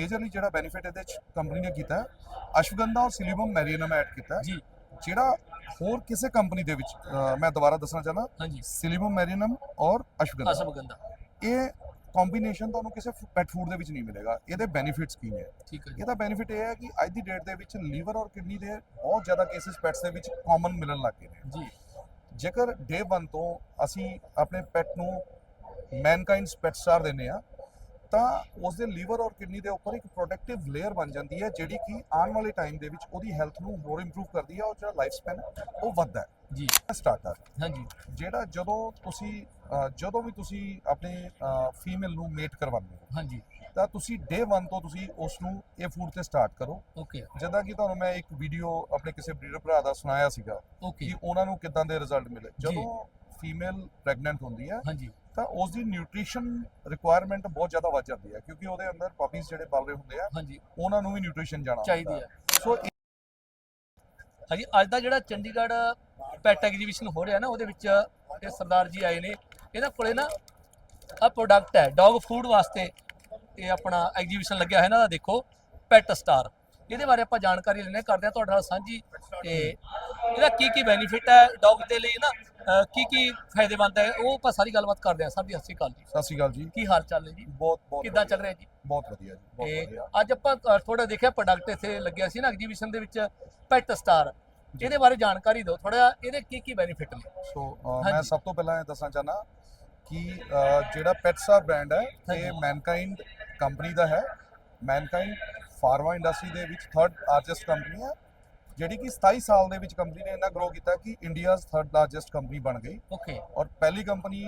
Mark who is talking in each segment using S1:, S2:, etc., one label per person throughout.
S1: Majorly ਜਿਹੜਾ benefit ਇਹਦੇ ਚ ਕੰਪਨੀ ਨੇ ਕੀਤਾ ਅਸ਼ਵਗੰਧਾ ਔਰ ਸਿਲੀਬਮ ਮੈਰੀਨਮ ਐਡ ਕੀਤਾ
S2: ਜੀ।
S1: ਜਿਹੜਾ ਹੋਰ ਕਿਸੇ ਕੰਪਨੀ ਦੇ ਵਿੱਚ ਅਹ, ਮੈਂ ਦੁਬਾਰਾ ਦੱਸਣਾ ਚਾਹਨਾ
S2: ਹਾਂਜੀ।
S1: ਸਿਲੀਬਮ ਮੈਰੀਨਮ ਔਰ ਅਸ਼ਵਗੰਧਾ।
S2: ਅਸ਼ਵਗੰਧਾ।
S1: ਇਹ ਕੰਬੀਨੇਸ਼ਨ ਤੁਹਾਨੂੰ ਕਿਸੇ ਪੈਟ ਫੂਡ ਦੇ ਵਿੱਚ ਨਹੀਂ ਮਿਲੇਗਾ। ਇਹਦੇ ਬੈਨੀਫਿਟਸ ਕੀ ਨੇ?
S2: ਠੀਕ ਹੈ ਜੀ।
S1: ਇਹਦਾ ਬੈਨੀਫਿਟ ਇਹ ਹੈ ਕਿ ਅੱਜ ਦੀ ਡੇਟ ਦੇ ਵਿੱਚ ਲੀਵਰ ਔਰ ਕਿਡਨੀ ਦੇ ਬਹੁਤ ਜ਼ਿਆਦਾ ਕੇਸਿਸ ਪੈਟਸ ਦੇ ਵਿੱਚ ਕਾਮਨ ਮਿਲਣ ਲੱਗ ਗਏ ਨੇ।
S2: ਜੀ।
S1: ਜੇਕਰ ਡੇ 1 ਤੋਂ ਅਸੀਂ ਆਪਣੇ ਪੈਟ ਨੂੰ ਮੈਨਕਾਈਂਡ ਪੈਟ ਸਟਾਰ ਦਿੰਦੇ ਆ ਤਾਂ ਉਸ ਦੇ ਲੀਵਰ ਔਰ ਕਿਡਨੀ ਦੇ ਉੱਪਰ ਇੱਕ ਪ੍ਰੋਟੈਕਟਿਵ ਲੇਅਰ ਬਣ ਜਾਂਦੀ ਹੈ ਜਿਹੜੀ ਕਿ ਆਉਣ ਵਾਲੇ ਟਾਈਮ ਦੇ ਵਿੱਚ ਉਹਦੀ ਹੈਲਥ ਨੂੰ ਹੋਰ ਇੰਪਰੂਵ ਕਰਦੀ ਹੈ ਔਰ ਜਿਹੜਾ ਲਾਈਫ ਸਪੈਨ ਉਹ ਵੱਧਦਾ ਹੈ।
S2: ਜੀ।
S1: ਸਟਾਰਟਰ
S2: ਹਾਂਜੀ।
S1: ਜਿਹੜਾ ਜਦੋਂ ਤੁਸੀਂ ਜਦੋਂ ਵੀ ਤੁਸੀਂ ਆਪਣੇ ਫੀਮੇਲ ਨੂੰ ਮੇਟ ਕਰਵਾਉਂਦੇ ਹੋ
S2: ਹਾਂਜੀ।
S1: ਤਾਂ ਤੁਸੀਂ ਡੇ 1 ਤੋਂ ਤੁਸੀਂ ਉਸ ਨੂੰ ਇਹ ਫੂਡ ਤੇ ਸਟਾਰਟ ਕਰੋ।
S2: ਓਕੇ
S1: ਜਿੱਦਾਂ ਕਿ ਤੁਹਾਨੂੰ ਮੈਂ ਇੱਕ ਵੀਡੀਓ ਆਪਣੇ ਕਿਸੇ ਬਰੀਡਰ ਭਰਾ ਦਾ ਸੁਣਾਇਆ ਸੀਗਾ ਕਿ ਉਹਨਾਂ ਨੂੰ ਕਿੱਦਾਂ ਦੇ ਰਿਜ਼ਲਟ ਮਿਲੇ। ਜਦੋਂ ਫੀਮੇਲ ਪ੍ਰੈਗਨੈਂਟ ਹੁੰਦੀ ਹੈ
S2: ਹਾਂਜੀ।
S1: ਤਾਂ ਉਸ ਦੀ ਨਿਊਟ੍ਰੀਸ਼ਨ ਰਿਕੁਆਇਰਮੈਂਟ ਬਹੁਤ ਜ਼ਿਆਦਾ ਵੱਧ ਜਾਂਦੀ ਹੈ ਕਿਉਂਕਿ ਉਹਦੇ ਅੰਦਰ ਪਪੀਜ਼ ਜਿਹੜੇ ਪਲ ਰਹੇ ਹੁੰਦੇ ਆ
S2: ਹਾਂਜੀ।
S1: ਉਹਨਾਂ ਨੂੰ ਵੀ ਨਿਊਟ੍ਰੀਸ਼ਨ ਜਾਣਾ
S2: ਚਾਹੀਦੀ
S1: ਹੁੰਦਾ
S2: ਹੈ।
S1: ਸੋ
S2: ਹਾਂਜੀ ਅੱਜ ਦਾ ਜਿਹੜਾ ਚੰਡੀਗੜ੍ਹ ਪੈਟ ਐਗਜੀਬਿਸ਼ਨ ਹੋ ਰਿਹਾ ਨਾ ਉਹਦੇ ਵਿੱਚ ਇਹ ਸਰਦਾਰ ਜੀ ਆਏ ਨੇ। ਇਹਨਾਂ ਕੋਲੇ ਨਾ ਆ ਪ੍ਰੋਡਕਟ ਹੈ ਡੌਗ ਫੂਡ ਵਾਸਤੇ ਇਹ ਆਪਣਾ ਐਗਜੀਬਿਸ਼ਨ ਲੱਗਿਆ ਹੈ ਇਹਨਾਂ ਦਾ ਦੇਖੋ ਪੈਟ ਸਟਾਰ ਇਹਦੇ ਬਾਰੇ ਆਪਾਂ ਜਾਣਕਾਰੀ ਲੈਣੇ ਕਰਦੇ ਆ ਤੁਹਾਡੇ ਨਾਲ ਸਾਂਝੀ। ਤੇ ਇਹਦਾ ਕੀ ਕੀ ਬੈਨੀਫਿਟ ਹੈ ਡੌਗ ਦੇ ਲਈ ਨਾ ਕੀ ਕੀ ਫਾਇਦੇਮੰਦ ਹੈ ਉਹ ਆਪਾਂ ਸਾਰੀ ਗੱਲਬਾਤ ਕਰਦੇ ਆ ਸਰ ਜੀ ਸਤਿ ਸ਼੍ਰੀ ਅਕਾਲ ਜੀ।
S1: ਸਤਿ ਸ਼੍ਰੀ ਅਕਾਲ ਜੀ।
S2: ਕੀ ਹਾਲ ਚਾਲ ਹੈ ਜੀ?
S1: ਬਹੁਤ ਬਹੁਤ
S2: ਕਿੱਦਾਂ ਚੱਲ ਰਿਹਾ ਜੀ?
S1: ਬਹੁਤ ਵਧੀਆ ਜੀ ਬਹੁਤ ਵਧੀਆ।
S2: ਅੱਜ ਆਪਾਂ ਥੋੜਾ ਦੇਖਿਆ ਪ੍ਰੋਡਕਟ ਇੱਥੇ ਲੱਗਿਆ ਸੀ ਨਾ ਐਗਜੀਬਿਸ਼ਨ ਦੇ ਵਿੱਚ ਪੈਟ ਸਟਾਰ ਇਹਦੇ ਬਾਰੇ ਜਾਣਕਾਰੀ ਦਿਓ। ਥੋੜਾ ਇਹਦੇ ਕੀ ਕੀ ਬੈਨੀਫਿਟ ਨੇ?
S1: ਸੋ ਮੈਂ। ਸਭ ਤੋਂ ਪਹਿਲਾਂ ਇਹ ਦੱਸਣਾ ਚਾਹਨਾ ਕਿ ਜਿਹੜਾ ਪੈਟਸਾ ਬ੍ਰਾਂਡ ਹੈ ਇਹ। ਮੈਨਕਾਈਂਡ ਕੰਪਨੀ ਦਾ ਹੈ। ਮੈਨਕਾਈਂਡ ਫਾਰਮਾ ਇੰਡਸਟਰੀ ਦੇ ਵਿੱਚ ਥਰਡ ਲਾਰਜੈਸਟ ਕੰਪਨੀ ਹੈ ਜਿਹੜੀ ਕਿ 27 ਸਾਲ ਦੇ ਵਿੱਚ ਕੰਪਨੀ ਨੇ ਇੰਨਾ ਗਰੋ ਕੀਤਾ ਕਿ ਇੰਡੀਆਜ਼ ਥਰਡ ਲਾਰਜੈਸਟ ਕੰਪਨੀ ਬਣ ਗਈ।
S2: ਓਕੇ
S1: ਔਰ ਪਹਿਲੀ ਕੰਪਨੀ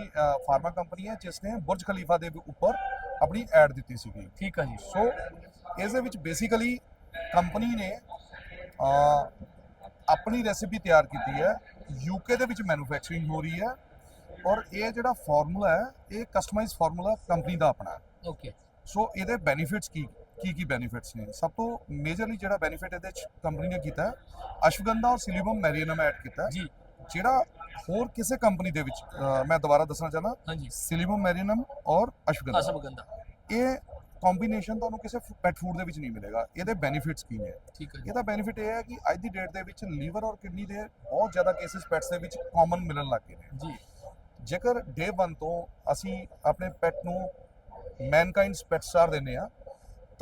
S1: ਫਾਰਮਾ ਕੰਪਨੀ ਹੈ ਜਿਸ ਨੇ ਬੁਰਜ ਖਲੀਫਾ ਦੇ ਉੱਪਰ ਆਪਣੀ ਐਡ ਦਿੱਤੀ ਸੀਗੀ।
S2: ਠੀਕ ਹੈ ਜੀ।
S1: ਸੋ ਇਸ ਦੇ ਵਿੱਚ ਬੇਸਿਕਲੀ ਕੰਪਨੀ ਨੇ ਆਪਣੀ ਰੈਸਿਪੀ ਤਿਆਰ ਕੀਤੀ ਹੈ। ਯੂਕੇ ਦੇ ਵਿੱਚ ਮੈਨੂਫੈਕਚਰਿੰਗ ਹੋ ਰਹੀ ਹੈ। ਔਰ ਇਹ ਜਿਹੜਾ ਫਾਰਮੂਲਾ ਹੈ ਇਹ ਕਸਟਮਾਈਜ਼ ਫਾਰਮੂਲਾ ਕੰਪਨੀ ਦਾ ਆਪਣਾ ਹੈ।
S2: ਓਕੇ
S1: ਸੋ ਇਹਦੇ ਬੈਨੀਫਿਟਸ ਕੀ? ਕੀ ਕੀ ਬੈਨੀਫਿਟਸ ਨੇ? ਸਭ ਤੋਂ ਮੇਜਰਲੀ ਜਿਹੜਾ ਬੈਨੀਫਿਟ ਇਹਦੇ ਚ ਕੰਪਨੀ ਨੇ ਕੀਤਾ ਅਸ਼ਵਗੰਧਾ ਔਰ ਸਿਲੀਬਮ ਮੈਰੀਨਮ ਐਡ ਕੀਤਾ
S2: ਜੀ।
S1: ਜਿਹੜਾ ਹੋਰ ਕਿਸੇ ਕੰਪਨੀ ਦੇ ਵਿੱਚ ਮੈਂ ਦੁਬਾਰਾ ਦੱਸਣਾ ਚਾਹਨਾ
S2: ਹਾਂਜੀ।
S1: ਸਿਲੀਬਮ ਮੈਰੀਨਮ ਔਰ ਅਸ਼ਵਗੰਧਾ।
S2: ਅਸ਼ਵਗੰਧਾ।
S1: ਇਹ ਕੰਬੀਨੇਸ਼ਨ ਤੁਹਾਨੂੰ ਕਿਸੇ ਪੈਟ ਫੂਡ ਦੇ ਵਿੱਚ ਨਹੀਂ ਮਿਲੇਗਾ। ਇਹਦੇ ਬੈਨੀਫਿਟਸ ਕੀ ਨੇ?
S2: ਠੀਕ ਹੈ ਜੀ।
S1: ਇਹਦਾ ਬੈਨੀਫਿਟ ਇਹ ਹੈ ਕਿ ਅੱਜ ਦੀ ਡੇਟ ਦੇ ਵਿੱਚ ਲੀਵਰ ਔਰ ਕਿਡਨੀ ਦੇ ਬਹੁਤ ਜ਼ਿਆਦਾ ਕੇਸਿਸ ਪੈਟਸ ਦੇ ਵਿੱਚ ਕਾਮਨ ਮਿਲਣ ਲੱਗ ਗਏ ਨੇ।
S2: ਜੀ।
S1: ਜੇਕਰ ਡੇ 1 ਤੋਂ ਅਸੀਂ ਆਪਣੇ ਪੈਟ ਨੂੰ ਮੈਨਕਾਈਂਡ ਪੈਟ ਸਟਾਰ ਦਿੰਦੇ ਆ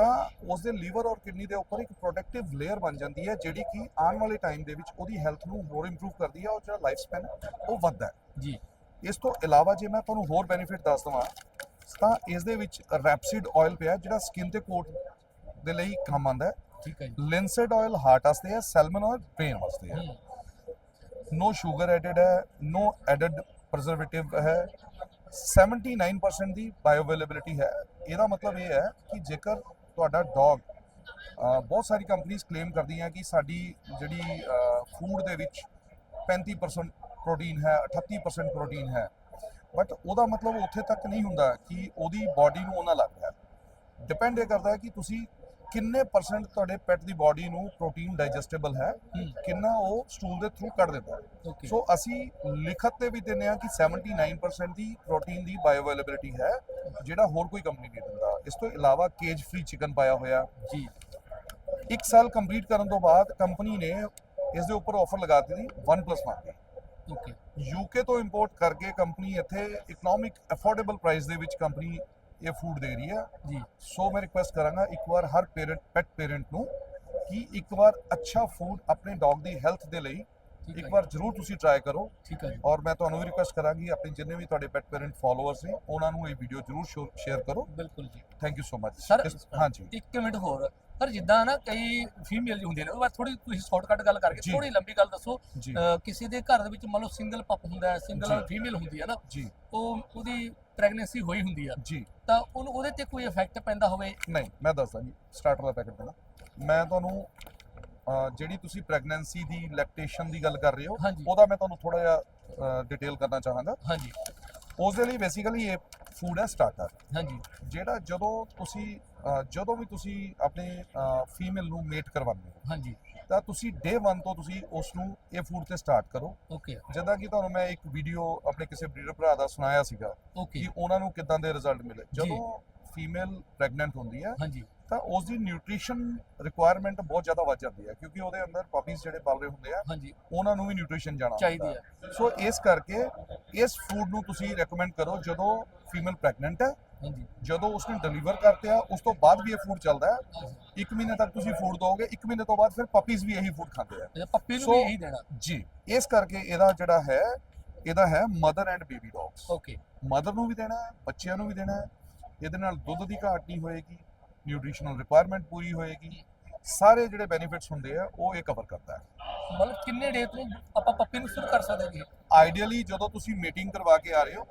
S1: ਤਾਂ ਉਸ ਦੇ ਲੀਵਰ ਔਰ ਕਿਡਨੀ ਦੇ ਉੱਪਰ ਇੱਕ ਪ੍ਰੋਟੈਕਟਿਵ ਲੇਅਰ ਬਣ ਜਾਂਦੀ ਹੈ ਜਿਹੜੀ ਕਿ ਆਉਣ ਵਾਲੇ ਟਾਈਮ ਦੇ ਵਿੱਚ ਉਹਦੀ ਹੈਲਥ ਨੂੰ ਹੋਰ ਇੰਪਰੂਵ ਕਰਦੀ ਹੈ ਔਰ ਜਿਹੜਾ ਲਾਈਫ ਸਪੈਨ ਉਹ ਵੱਧਦਾ ਹੈ।
S2: ਜੀ।
S1: ਇਸ ਤੋਂ ਇਲਾਵਾ ਜੇ ਮੈਂ ਤੁਹਾਨੂੰ ਹੋਰ ਬੈਨੀਫਿਟ ਦੱਸ ਦਵਾਂ ਤਾਂ ਇਸ ਦੇ ਵਿੱਚ ਰੈਪਸਿਡ ਆਇਲ ਪਿਆ ਜਿਹੜਾ ਸਕਿਨ ਤੇ ਕੋਟ ਦੇ ਲਈ ਕੰਮ ਆਉਂਦਾ ਹੈ।
S2: ਠੀਕ ਹੈ ਜੀ।
S1: ਲਿੰਸਡ ਆਇਲ ਹਾਰਟ ਵਾਸਤੇ ਹੈ ਸੈਲਮਨ ਆਇਲ ਬ੍ਰੇਨ ਵਾਸਤੇ ਹੈ।
S2: ਹੂੰ,
S1: ਨੋ ਸ਼ੂਗਰ ਐਡਡ ਹੈ ਨੋ ਐਡਡ ਪ੍ਰੀਜ਼ਰਵੇਟਿਵ ਹੈ। 79% ਦੀ ਬਾਇਓ ਅਵੇਲੇਬਿਲਿਟੀ ਹੈ। ਇਹਦਾ ਮਤਲਬ ਇਹ ਹੈ ਕਿ ਜੇਕਰ ਤੁਹਾਡਾ ਡੌਗ ਬਹੁਤ ਸਾਰੀ ਕੰਪਨੀਆਂ ਕਲੇਮ ਕਰਦੀਆਂ ਕਿ ਸਾਡੀ ਜਿਹੜੀ ਫੂਡ ਦੇ ਵਿੱਚ 35% ਪ੍ਰੋਟੀਨ ਹੈ 38% ਪ੍ਰੋਟੀਨ ਹੈ। ਬਟ ਉਹਦਾ ਮਤਲਬ ਉੱਥੇ ਤੱਕ ਨਹੀਂ ਹੁੰਦਾ ਕਿ ਉਹਦੀ ਬਾਡੀ ਨੂੰ ਉਹਨਾਂ ਲੱਗ ਰਿਹਾ। ਡਿਪੈਂਡ ਇਹ ਕਰਦਾ ਹੈ ਕਿ ਤੁਸੀਂ ਕਿੰਨੇ ਪਰਸੈਂਟ ਤੁਹਾਡੇ ਪੈਟ ਦੀ ਬਾਡੀ ਨੂੰ ਪ੍ਰੋਟੀਨ ਡਾਈਜੈਸਟੇਬਲ ਹੈ? ਕਿੰਨਾ ਉਹ ਸਟੂਲ ਦੇ ਥਰੂ ਕੱਢ ਦਿੰਦਾ ਸੋ ਅਸੀਂ ਲਿਖਤ ਤੇ ਵੀ ਦਿੰਦੇ ਹਾਂ ਕਿ 79% ਦੀ ਪ੍ਰੋਟੀਨ ਦੀ ਬਾਇਓ ਅਵੇਲੇਬਿਲਿਟੀ ਹੈ ਜਿਹੜਾ ਹੋਰ ਕੋਈ ਕੰਪਨੀ ਨਹੀਂ ਦਿੰਦਾ। ਇਸ ਤੋਂ ਇਲਾਵਾ ਕੇਜ ਫ੍ਰੀ ਚਿਕਨ ਪਾਇਆ ਹੋਇਆ
S2: ਜੀ।
S1: ਇੱਕ ਸਾਲ ਕੰਪਲੀਟ ਕਰਨ ਤੋਂ ਬਾਅਦ ਕੰਪਨੀ ਨੇ ਇਸ ਦੇ ਉੱਪਰ ਆਫਰ ਲਗਾ ਦਿੱਤੀ 1 1 ਦੀ।
S2: ਓਕੇ
S1: ਯੂਕੇ ਤੋਂ ਇੰਪੋਰਟ ਕਰਕੇ ਕੰਪਨੀ ਇੱਥੇ ਇਕਨੋਮਿਕ ਅਫੋਰਡੇਬਲ ਪ੍ਰਾਈਸ ਦੇ ਵਿੱਚ ਕੰਪਨੀ ਇਹ ਫੂਡ ਦੇ ਰਹੀ ਹੈ।
S2: ਜੀ।
S1: ਸੋ ਮੈਂ ਰਿਕੁਐਸਟ ਕਰਾਂਗਾ ਇੱਕ ਵਾਰ ਹਰ ਪੇਰੈਂਟ ਪੈਟ ਪੇਰੈਂਟ ਨੂੰ ਕਿ ਇੱਕ ਵਾਰ ਅੱਛਾ ਫੂਡ ਆਪਣੇ ਡੌਗ ਦੀ ਹੈਲਥ ਦੇ ਲਈ ਇੱਕ ਵਾਰ ਜ਼ਰੂਰ ਤੁਸੀਂ ਟਰਾਈ ਕਰੋ।
S2: ਠੀਕ ਹੈ ਜੀ।
S1: ਔਰ ਮੈਂ ਤੁਹਾਨੂੰ ਵੀ ਰਿਕੁਐਸਟ ਕਰਾਂਗੀ ਆਪਣੇ ਜਿੰਨੇ ਵੀ ਤੁਹਾਡੇ ਪੈਟ ਪੇਰੈਂਟ ਫਾਲੋਅਰਸ ਨੇ ਉਹਨਾਂ ਨੂੰ ਇਹ ਵੀਡੀਓ ਜ਼ਰੂਰ ਸ਼ੇਅਰ ਕਰੋ।
S2: ਬਿਲਕੁਲ ਜੀ।
S1: Thank you so much
S2: Sir,
S1: ਹਾਂਜੀ।
S2: ਇੱਕ ਮਿੰਟ ਹੋਰ। ਸਰ ਜਿੱਦਾਂ ਨਾ ਕਈ ਫੀਮੇਲ ਜੀ ਹੁੰਦੀਆਂ ਨੇ ਉਹ ਥੋੜੀ ਤੁਸੀਂ ਸ਼ਾਰਟਕਟ ਗੱਲ ਕਰਕੇ। ਥੋੜੀ ਲੰਬੀ ਗੱਲ ਦੱਸੋ। ਕਿਸੇ ਦੇ ਘਰ ਦੇ ਵਿੱਚ ਮੰਨ ਲਓ ਸਿੰਗਲ ਪਪ ਹੁੰਦਾ ਹੈ ਸਿੰਗਲ। ਫੀਮੇਲ ਹੁੰਦੀ ਹੈ ਨਾ
S1: ਜੀ।
S2: ਉਹ ਉਹਦੀ ਪ੍ਰੈਗਨੈਂਸੀ ਹੋਈ ਹੁੰਦੀ ਆ।
S1: ਜੀ।
S2: ਤਾਂ ਉਹਨੂੰ ਉਹਦੇ ਤੇ ਕੋਈ ਇਫੈਕਟ ਪੈਂਦਾ ਹੋਵੇ?
S1: ਨਹੀਂ ਮੈਂ ਦੱਸਦਾ ਜੀ ਸਟਾਰਟਰ ਦਾ ਪੈਕਟ ਦੇਣਾ। ਮੈਂ ਤੁਹਾਨੂੰ ਜਿਹੜੀ ਤੁਸੀਂ ਪ੍ਰੈਗਨੈਂਸੀ ਦੀ ਲੈਕਟੇਸ਼ਨ ਦੀ ਗੱਲ ਕਰ ਰਹੇ ਹੋ
S2: ਹਾਂਜੀ।
S1: ਉਹਦਾ ਮੈਂ ਤੁਹਾਨੂੰ ਥੋੜਾ ਜਿਹਾ ਡਿਟੇਲ ਕਰਨਾ ਚਾਹਾਂਗਾ।
S2: ਹਾਂਜੀ।
S1: ਉਸ ਦੇ ਲਈ ਬੇਸਿਕਲੀ ਇਹ ਫੂਡ ਹੈ ਸਟਾਰਟਰ
S2: ਹਾਂਜੀ।
S1: ਜਿਹੜਾ ਜਦੋਂ ਤੁਸੀਂ ਅਹ, ਜਦੋਂ ਵੀ ਤੁਸੀਂ ਆਪਣੇ ਫੀਮੇਲ ਨੂੰ ਮੇਟ ਕਰਵਾਉਂਦੇ ਹੋ
S2: ਹਾਂਜੀ।
S1: ਤਾਂ ਤੁਸੀਂ ਡੇ 1 ਤੋਂ ਤੁਸੀਂ ਉਸ ਨੂੰ ਇਹ ਫੂਡ ਤੇ ਸਟਾਰਟ ਕਰੋ।
S2: ਓਕੇ
S1: ਜਿੱਦਾਂ ਕਿ ਤੁਹਾਨੂੰ ਮੈਂ ਇੱਕ ਵੀਡੀਓ ਆਪਣੇ ਕਿਸੇ ਬਰੀਡਰ ਭਰਾ ਦਾ ਸੁਣਾਇਆ ਸੀਗਾ
S2: ਓਕੇ
S1: ਕਿ ਉਹਨਾਂ ਨੂੰ ਕਿੱਦਾਂ ਦੇ ਰਿਜ਼ਲਟ ਮਿਲੇ। ਜਦੋਂ ਫੀਮੇਲ ਪ੍ਰੈਗਨੈਂਟ ਹੁੰਦੀ ਹੈ
S2: ਹਾਂਜੀ।
S1: ਤਾਂ ਉਸ ਦੀ ਨਿਊਟ੍ਰੀਸ਼ਨ ਰਿਕੁਆਇਰਮੈਂਟ ਬਹੁਤ ਜ਼ਿਆਦਾ ਵੱਧ ਜਾਂਦੀ ਹੈ ਕਿਉਂਕਿ ਉਹਦੇ ਅੰਦਰ ਪਪੀਜ਼ ਜਿਹੜੇ ਪਲ ਰਹੇ ਹੁੰਦੇ ਆ
S2: ਹਾਂਜੀ।
S1: ਉਹਨਾਂ ਨੂੰ ਵੀ ਨਿਊਟ੍ਰੀਸ਼ਨ ਜਾਣਾ
S2: ਚਾਹੀਦੀ
S1: ਹੁੰਦਾ
S2: ਹੈ।
S1: ਸੋ ਇਸ ਕਰਕੇ ਇਸ ਫੂਡ ਨੂੰ ਤੁਸੀਂ ਰეკਮੈਂਡ ਕਰੋ ਜਦੋਂ ਫੀਮੇਲ ਪ੍ਰੈਗਨੈਂਟ ਹੈ।
S2: ਹਾਂਜੀ।
S1: ਜਦੋਂ ਉਸਨੇ ਡਿਲੀਵਰ ਕਰਤੇ ਆ ਉਸ ਤੋਂ ਬਾਅਦ ਵੀ ਇਹ ਫੂਡ ਚੱਲਦਾ ਹੈ। ਇੱਕ ਮਹੀਨੇ ਤੱਕ ਤੁਸੀਂ ਫੂਡ ਦੋਗੇ ਇੱਕ ਮਹੀਨੇ ਤੋਂ ਬਾਅਦ ਫਿਰ ਪਪੀਜ਼ ਵੀ ਇਹੀ ਫੂਡ ਖਾਂਦੇ ਆ।
S2: ਪੱਪੀ ਨੂੰ ਵੀ ਇਹੀ ਦੇਣਾ।
S1: ਜੀ ਇਸ ਕਰਕੇ ਇਹਦਾ ਜਿਹੜਾ ਹੈ ਇਹਦਾ ਹੈ mother and baby dogs
S2: okay
S1: mother ਨੂੰ ਵੀ ਦੇਣਾ ਹੈ ਬੱਚਿਆਂ ਨੂੰ ਵੀ ਦੇਣਾ ਹੈ। ਇਹਦੇ ਨਾਲ ਦੁੱਧ ਦੀ ਘਾਟ ਨਹੀਂ ਹੋਏਗੀ। ਨਿਊਟ੍ਰੀਸ਼ਨਲ ਰਿਕੁਆਇਰਮੈਂਟ ਪੂਰੀ ਹੋਏਗੀ ਸਾਰੇ ਜਿਹੜੇ ਬੈਨੀਫਿਟਸ ਹੁੰਦੇ ਆ ਉਹ ਇਹ ਕਵਰ ਕਰਦਾ ਹੈ।
S2: ਮਤਲਬ ਕਿੰਨੇ ਡੇ ਤੋਂ ਆਪਾਂ ਪੱਪੀ ਨੂੰ ਸ਼ੁਰੂ ਕਰ ਸਕਦੇ ਹਾਂ
S1: ਆਈਡੀਅਲੀ ਜਦੋਂ ਤੁਸੀਂ ਮੀਟਿੰਗ ਕਰਵਾ ਕੇ ਆ ਰਹੇ ਹੋ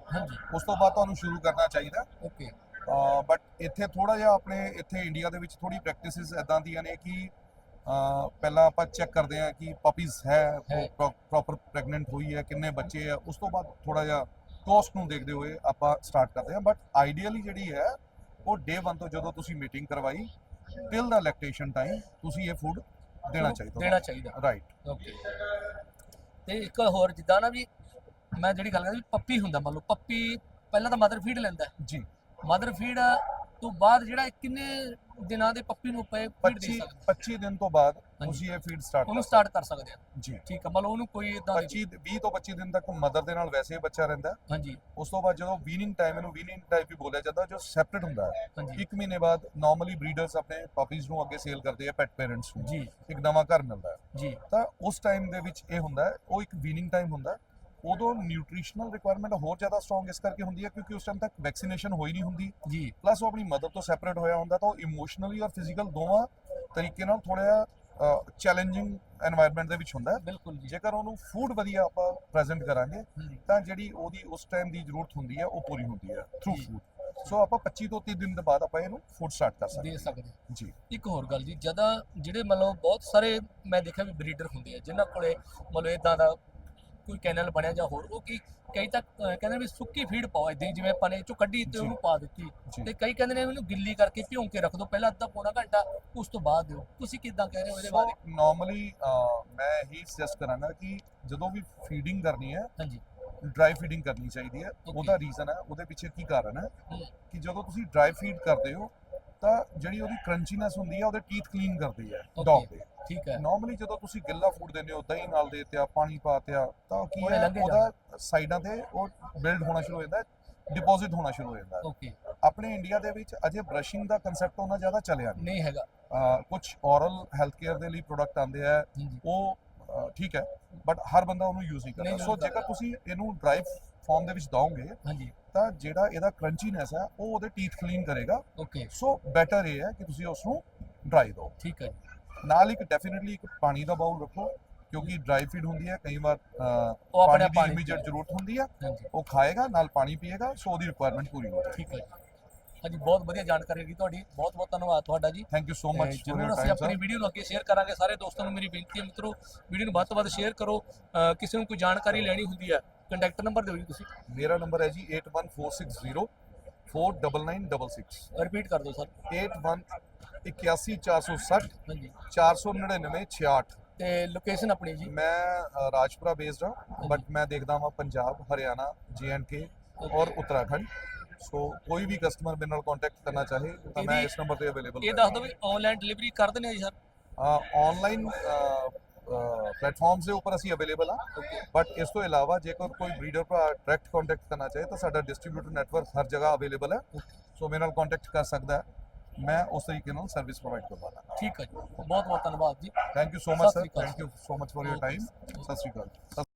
S1: ਉਸ ਤੋਂ ਬਾਅਦ ਤੁਹਾਨੂੰ ਸ਼ੁਰੂ ਕਰਨਾ ਚਾਹੀਦਾ।
S2: ਓਕੇ
S1: ਬਟ ਇੱਥੇ ਥੋੜਾ ਜਿਹਾ ਆਪਣੇ ਇੱਥੇ ਇੰਡੀਆ ਦੇ ਵਿੱਚ ਥੋੜੀ ਪ੍ਰੈਕਟਿਸਿਸ ਐਦਾਂ ਦੀਆਂ ਨੇ ਕਿ ਪਹਿਲਾਂ ਆਪਾਂ ਚੈੱਕ ਕਰਦੇ ਹਾਂ ਕਿ ਪਪੀਜ਼ ਹੈ
S2: ਹੈ।
S1: ਪ੍ਰੋਪਰ ਪ੍ਰੈਗਨੈਂਟ ਹੋਈ ਹੈ ਕਿੰਨੇ ਬੱਚੇ ਆ ਉਸ ਤੋਂ ਬਾਅਦ ਥੋੜਾ ਜਿਹਾ ਕੋਸਟ ਨੂੰ ਦੇਖਦੇ ਹੋਏ ਆਪਾਂ ਸਟਾਰਟ ਕਰਦੇ ਹਾਂ। ਬਟ ਆਈਡੀਅਲੀ ਜਿਹੜੀ ਹੈ ਉਹ ਡੇ 1 ਤੋਂ ਜਦੋਂ ਤੁਸੀਂ ਮੀਟਿੰਗ ਕਰਵਾਈ ਟਿਲ ਦਾ ਲੈਕਟੇਸ਼ਨ ਟਾਈਮ ਤੁਸੀਂ ਇਹ ਫੂਡ ਦੇਣਾ ਚਾਹੀਦਾ।
S2: ਦੇਣਾ ਚਾਹੀਦਾ।
S1: ਰਾਈਟ
S2: ਓਕੇ ਤੇ ਇੱਕ ਹੋਰ ਜਿੱਦਾਂ ਨਾ ਵੀ ਮੈਂ ਜਿਹੜੀ ਗੱਲ ਕਰਦਾ ਪੱਪੀ ਹੁੰਦਾ ਮੰਨ ਲਓ ਪੱਪੀ ਪਹਿਲਾਂ ਤਾਂ ਮਦਰ ਫੀਡ ਲੈਂਦਾ।
S1: ਜੀ।
S2: ਮਦਰ ਫੀਡ ਤੋਂ ਬਾਅਦ ਜਿਹੜਾ ਇਹ ਕਿੰਨੇ ਦਿਨਾਂ ਦੇ ਪੱਪੀ ਨੂੰ ਪਏ ਫੀਡ ਦੇ
S1: 25
S2: ਸਕਦੇ
S1: 25 ਦਿਨ ਤੋਂ ਬਾਅਦ
S2: ਹਾਂਜੀ।
S1: ਤੁਸੀਂ ਇਹ ਫੀਡ ਸਟਾਰਟ
S2: ਉਹਨੂੰ ਸਟਾਰਟ ਕਰ ਸਕਦੇ ਆ
S1: ਜੀ।
S2: ਠੀਕ ਆ ਮੰਨ ਲਓ ਉਹਨੂੰ ਕੋਈ ਇਦਾਂ
S1: 25 20 ਤੋਂ 25 ਦਿਨ ਤੱਕ ਮਦਰ ਦੇ ਨਾਲ ਵੈਸੇ ਹੀ ਬੱਚਾ ਰਹਿੰਦਾ। ਹੈ।
S2: ਹਾਂਜੀ।
S1: ਉਸ ਤੋਂ ਬਾਅਦ ਜਦੋਂ ਵੀਨਿੰਗ ਟਾਈਮ ਇਹਨੂੰ ਵੀਨਿੰਗ ਟਾਈਮ ਵੀ ਬੋਲਿਆ ਜਾਂਦਾ ਜੋ ਸੈਪਰੇਟ ਹੁੰਦਾ ਹੈ।
S2: ਹਾਂਜੀ।
S1: ਇੱਕ ਮਹੀਨੇ ਬਾਅਦ ਨਾਰਮਲੀ ਬਰੀਡਰਸ ਆਪਣੇ ਪਪੀਜ਼ ਨੂੰ ਅੱਗੇ ਸੇਲ ਕਰਦੇ ਆ ਪੈਟ ਪੇਰੈਂਟਸ ਨੂੰ।
S2: ਜੀ।
S1: ਇੱਕ ਨਵਾਂ ਘਰ ਮਿਲਦਾ ਹੈ।
S2: ਜੀ।
S1: ਤਾਂ ਉਸ ਟਾਈਮ ਦੇ ਵਿੱਚ ਇਹ ਹੁੰਦਾ ਹੈ ਉਹ ਇੱਕ ਵੀਨਿੰਗ ਟਾਈਮ ਹੁੰਦਾ ਹੈ। ਉਦੋਂ ਨਿਊਟ੍ਰੀਸ਼ਨਲ ਰਿਕੁਆਇਰਮੈਂਟ ਹੋਰ ਜ਼ਿਆਦਾ ਸਟਰੋਂਗ ਇਸ ਕਰਕੇ ਹੁੰਦੀ ਹੈ ਕਿਉਂਕਿ ਉਸ ਟਾਈਮ ਤੱਕ ਵੈਕਸੀਨੇਸ਼ਨ ਹੋਈ ਨਹੀਂ ਹੁੰਦੀ।
S2: ਜੀ।
S1: ਪਲੱਸ ਉਹ ਆਪਣੀ ਮਦਰ ਤੋਂ ਸੈਪਰੇਟ ਹੋਇਆ ਹੁੰਦਾ ਤਾਂ ਉਹ ਇਮੋਸ਼ਨਲੀ ਔਰ ਫਿਜ਼ੀਕਲ ਦੋਵਾਂ ਤਰੀਕੇ ਨਾਲ ਥੋੜਾ ਚੈਲੰਜਿੰਗ এনवायरमेंट ਦੇ ਵਿੱਚ ਹੁੰਦਾ ਹੈ।
S2: ਬਿਲਕੁਲ
S1: ਜੇਕਰ ਉਹਨੂੰ ਫੂਡ ਵਧੀਆ ਆਪਾਂ ਪ੍ਰੈਜ਼ੈਂਟ ਕਰਾਂਗੇ ਤਾਂ ਜਿਹੜੀ ਉਹਦੀ ਉਸ ਟਾਈਮ ਦੀ ਜ਼ਰੂਰਤ ਹੁੰਦੀ ਹੈ ਉਹ ਪੂਰੀ ਹੁੰਦੀ ਹੈ ਥਰੂ ਫੂਡ ਸੋ ਆਪਾਂ 25 ਤੋਂ 30 ਦਿਨ ਦੇ ਬਾਅਦ ਆਪਾਂ ਇਹਨੂੰ ਫੂਡ ਸਟਾਰਟ ਕਰ ਸਕਦੇ
S2: ਦੇ ਸਕਦੇ
S1: ਜੀ।
S2: ਇੱਕ ਹੋਰ ਗੱਲ ਜੀ ਜਦੋਂ ਜਿਹੜੇ ਮਤਲਬ ਬਹੁਤ ਸਾਰੇ ਮੈਂ ਦੇਖਿਆ ਵੀ ਬਰੀਡਰ ਹੁੰਦੇ ਆ ਜਿਨ੍ਹਾਂ ਕੋਲੇ ਮਤਲਬ ਇਦਾਂ ਦਾ ਕੋਈ ਕੈਨਲ ਬਣਿਆ ਜਾਂ ਹੋਰ ਉਹ ਕੀ ਕਈ ਤਾਂ ਕਹਿੰਦੇ ਵੀ ਸੁੱਕੀ ਫੀਡ ਪਾਓ ਇਦਾਂ ਜਿਵੇਂ ਆਪਾਂ ਨੇ ਚੋਂ ਕੱਢੀ ਤੇ। ਉਹਨੂੰ ਪਾ ਦਿੱਤੀ। ਤੇ ਕਈ ਕਹਿੰਦੇ ਨੇ ਇਹਨੂੰ ਗਿੱਲੀ ਕਰਕੇ ਭਿਉਂ ਕੇ ਰੱਖ ਦਿਓ ਪਹਿਲਾਂ ਅੱਧਾ ਪੌਣਾ ਘੰਟਾ ਉਸ ਤੋਂ ਬਾਅਦ ਦਿਓ। ਤੁਸੀਂ ਕਿਦਾਂ ਕਹਿ ਰਹੇ ਹੋ ਇਹਦੇ ਬਾਰੇ?
S1: ਨਾਰਮਲੀ ਮੈਂ ਇਹੀ ਸੁਜੈਸਟ ਕਰਾਂਗਾ ਕਿ ਜਦੋਂ ਵੀ ਫੀਡਿੰਗ ਕਰਨੀ ਹੈ
S2: ਹਾਂਜੀ।
S1: ਡਰਾਈ ਫੀਡਿੰਗ ਕਰਨੀ ਚਾਹੀਦੀ ਹੈ. ਉਹਦਾ ਰੀਜ਼ਨ ਹੈ ਉਹਦੇ ਪਿੱਛੇ ਕੀ ਕਾਰਨ ਹੈ ਕਿ ਜਦੋਂ ਤੁਸੀਂ ਡਰਾਈ ਫੀਡ ਕਰਦੇ ਹੋ ਤਾਂ ਜਿਹੜੀ ਉਹਦੀ ਕਰੰਚੀਨੈਸ ਹੁੰਦੀ ਹੈ ਉਹਦੇ ਟੀਥ ਕਲੀਨ ਕਰਦੀ ਹੈ. ਡੌਗ ਦੇ।
S2: ਠੀਕ ਹੈ।
S1: ਨਾਰਮਲੀ ਜਦੋਂ ਤੁਸੀਂ ਗਿੱਲਾ ਫੂਡ ਦਿੰਦੇ ਹੋ ਦਹੀਂ ਨਾਲ ਦੇ ਤਿਆ ਪਾਣੀ ਪਾ ਤਿਆ ਤਾਂ ਕੀ ਹੈ ਉਹਦਾ ਸਾਈਡਾਂ ਤੇ ਉਹ ਬਿਲਡ ਹੋਣਾ ਸ਼ੁਰੂ ਹੋ ਜਾਂਦਾ ਡਿਪੋਜ਼ਿਟ ਹੋਣਾ ਸ਼ੁਰੂ ਹੋ ਜਾਂਦਾ।
S2: ਓਕੇ
S1: ਆਪਣੇ ਇੰਡੀਆ ਦੇ ਵਿੱਚ ਅਜੇ ਬ੍ਰਸ਼ਿੰਗ ਦਾ ਕਨਸੈਪਟ ਉਹਨਾਂ ਜ਼ਿਆਦਾ ਚੱਲਿਆ ਨਹੀਂ।
S2: ਨਹੀਂ ਹੈਗਾ।
S1: ਕੁਝ ਔਰਲ ਹੈਲਥ ਕੇਅਰ ਦੇ ਲਈ ਪ੍ਰੋਡਕਟ ਆਉਂਦੇ ਆ ਉਹ ਠੀਕ ਹੈ ਬਟ ਹਰ ਬੰਦਾ ਉਹਨੂੰ ਯੂਜ਼ ਨਹੀਂ ਕਰਦਾ ਸੋ। ਜੇਕਰ ਤੁਸੀਂ ਇਹਨੂੰ ਡਰਾਈ ਫਾਰਮ ਦੇ ਵਿੱਚ ਦਾਓਗੇ
S2: ਹਾਂਜੀ।
S1: ਤਾਂ ਜਿਹੜਾ ਇਹਦਾ ਕਰੰਚੀਨੈਸ ਹੈ ਉਹ ਉਹਦੇ ਟੀਥ ਕਲੀਨ ਕਰੇਗਾ।
S2: ਓਕੇ
S1: ਸੋ ਬੈਟਰ ਇਹ ਹੈ ਕਿ ਤੁਸੀਂ ਉਸ ਨੂੰ ਡਰਾਈ ਦਿਓ।
S2: ਠੀਕ ਹੈ।
S1: ਨਾਲ ਇੱਕ ਡੈਫੀਨਿਟਲੀ ਇੱਕ ਪਾਣੀ ਦਾ ਬਾਉਲ ਰੱਖੋ ਕਿਉਂਕਿ ਡਰਾਈ ਫੀਡ ਹੁੰਦੀ ਹੈ ਕਈ ਵਾਰ ਪਾਣੀ ਦੀ ਇਮੀਡੀਏਟ। ਜ਼ਰੂਰਤ ਹੁੰਦੀ ਹੈ। ਉਹ ਖਾਏਗਾ ਨਾਲ ਪਾਣੀ ਪੀਏਗਾ ਸੋ ਉਹਦੀ ਰਿਕੁਆਇਰਮੈਂਟ ਪੂਰੀ ਹੋ ਜਾਏਗੀ।
S2: ਠੀਕ ਹੈ ਹਾਂਜੀ ਬਹੁਤ ਵਧੀਆ ਜਾਣਕਾਰੀ ਹੈਗੀ ਤੁਹਾਡੀ। ਬਹੁਤ ਬਹੁਤ ਧੰਨਵਾਦ ਤੁਹਾਡਾ ਜੀ।
S1: ਥੈਂਕ ਯੂ ਸੋ ਮਚ
S2: ਜ਼ਰੂਰ ਅਸੀਂ ਆਪਣੀ ਵੀਡੀਓ ਨੂੰ ਅੱਗੇ ਸ਼ੇਅਰ ਕਰਾਂਗੇ। ਸਾਰੇ ਦੋਸਤਾਂ ਨੂੰ ਮੇਰੀ ਬੇਨਤੀ ਹੈ ਮਿੱਤਰੋ ਵੀਡੀਓ ਨੂੰ ਵੱਧ ਤੋਂ ਵੱਧ ਸ਼ੇਅਰ ਕਰੋ। ਕਿਸੇ ਨੂੰ ਕੋਈ ਜਾਣਕਾਰੀ ਲੈਣੀ ਹੁੰਦੀ ਹੈ ਕੰਟੈਕਟ ਨੰਬਰ ਦਿਓ ਜੀ ਤੁਸੀਂ।
S1: ਮੇਰਾ ਨੰਬਰ ਹੈ ਜੀ 81460 49966
S2: ਰਿਪੀਟ ਕਰ ਦਿਓ ਸਰ
S1: 81 81460
S2: ਹਾਂਜੀ।
S1: 499 68
S2: ਤੇ ਲੋਕੇਸ਼ਨ ਆਪਣੀ ਜੀ।
S1: ਮੈਂ ਰਾਜਪੁਰਾ ਬੇਸਡ ਹਾਂ ਬਟ ਮੈਂ ਦੇਖਦਾ ਹਾਂ ਪੰਜਾਬ ਹਰਿਆਣਾ ਕੇ ਔਰ ਉੱਤਰਾਖੰਡ। ਸੋ ਕੋਈ ਵੀ ਕਸਟਮਰ ਮੇਰੇ ਨਾਲ ਕੰਟੈਕਟ ਕਰਨਾ ਚਾਹੇ ਤਾਂ ਮੈਂ ਇਸ ਨੰਬਰ ਤੇ ਅਵੇਲੇਬਲ
S2: ਇਹ ਦੱਸ ਦਿਓ ਵੀ ਆਨਲਾਈਨ ਡਿਲੀਵਰੀ ਕਰ ਦਿੰਦੇ ਆ ਜੀ ਸਰ?
S1: ਆਨਲਾਈਨ ਪਲੇਟਫਾਰਮਸ ਦੇ ਉੱਪਰ ਅਸੀਂ ਅਵੇਲੇਬਲ ਆ ਬਟ ਇਸ ਤੋਂ ਇਲਾਵਾ ਜੇਕਰ ਕੋਈ ਬਰੀਡਰ ਭਰਾ ਡਾਇਰੈਕਟ ਕੰਟੈਕਟ ਕਰਨਾ ਚਾਹੇ ਤਾਂ ਸਾਡਾ ਡਿਸਟ੍ਰੀਬਿਊਟਰ ਨੈਟਵਰਕ ਹਰ ਜਗ੍ਹਾ ਅਵੇਲੇਬਲ ਹੈ। ਸੋ ਮੇਰੇ ਨਾਲ ਕੰਟੈਕਟ ਕਰ ਸਕਦਾ ਹੈ। ਮੈਂ ਉਸ ਤਰੀਕੇ ਨਾਲ ਸਰਵਿਸ ਪ੍ਰੋਵਾਈਡ ਕਰਵਾਉਂਦਾ
S2: ਠੀਕ ਹੈ ਜੀ। ਬਹੁਤ ਬਹੁਤ ਧੰਨਵਾਦ ਜੀ।
S1: Thank you so much sir thank you so much for your time ਸਤਿ ਸ਼੍ਰੀ ਅਕਾਲ।